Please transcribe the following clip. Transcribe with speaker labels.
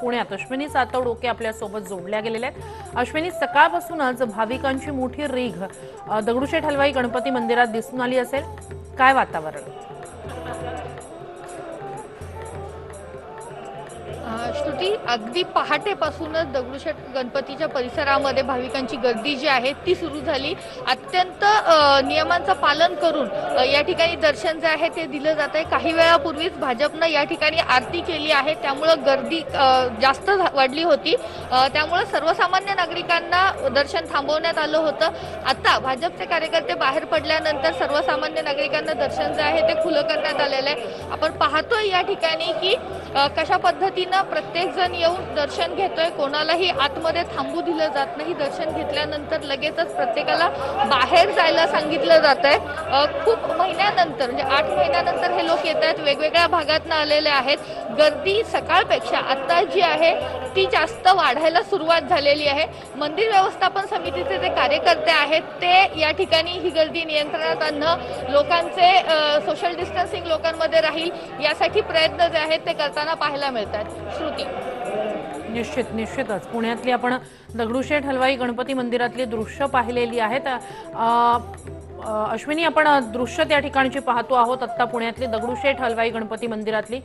Speaker 1: पुण्यात. अश्विनी सातव डोके आपल्यासोबत जोडल्या गेलेल्या आहेत. अश्विनी सकाळपासूनच भाविकांची मोठी रीघ. दगडूशेठ हलवाई गणपती मंदिरात दिसून आली असेल. काय वातावरण?
Speaker 2: श्रुती अगदी पहाटेपासूनच दगडूशेठ गणपतीच्या परिसरामध्ये भाविकांची गर्दी जी आहे ती सुरू झाली. अत्यंत नियमांचं पालन करून या ठिकाणी दर्शन जे आहे ते दिलं जात आहे. काही वेळापूर्वीच भाजपनं या ठिकाणी आरती केली आहे. त्यामुळं गर्दी जास्त झा- वाढली होती. त्यामुळं सर्वसामान्य नागरिकांना दर्शन थांबवण्यात आलं होतं. आता भाजपचे कार्यकर्ते बाहेर पडल्यानंतर सर्वसामान्य नागरिकांना दर्शन जे आहे ते खुलं करण्यात आलेलं आहे. आपण पाहतोय या ठिकाणी की कशा पद्धती पद्धतीनं प्रत्येक जण येऊन दर्शन घेतोय. कोणालाही आतमध्ये थांबू दिलं जात नाही. दर्शन घेतल्यानंतर लगेचच प्रत्येकाला बाहेर जायला सांगितलं जात आहे खूप महिन्यानंतर म्हणजे आठ महिन्यानंतर हे लोक येत आहेत वेगवेगळ्या भागातनं आलेले आहेत. गर्दी सकाळपेक्षा आता जी आहे ती जास्त वाढायला सुरुवात झालेली आहे. मंदिर व्यवस्थापन समितीचे जे कार्यकर्ते आहेत ते या ठिकाणी ही गर्दी नियंत्रणात आणणं लोकांचे सोशल डिस्टन्सिंग लोकांमध्ये राहील यासाठी प्रयत्न जे आहेत ते करताना पाहायला मिळतात. श्रुती.
Speaker 1: निश्चित निश्चितच. पुण्यातली आपण दगडूशेठ हलवाई गणपती मंदिरातली दृश्य पाहिलेली आहेत. अश्विनी आपण दृश्य त्या ठिकाणची पाहतो आहोत. आत्ता पुण्यातली दगडूशेठ हलवाई गणपती मंदिरातली.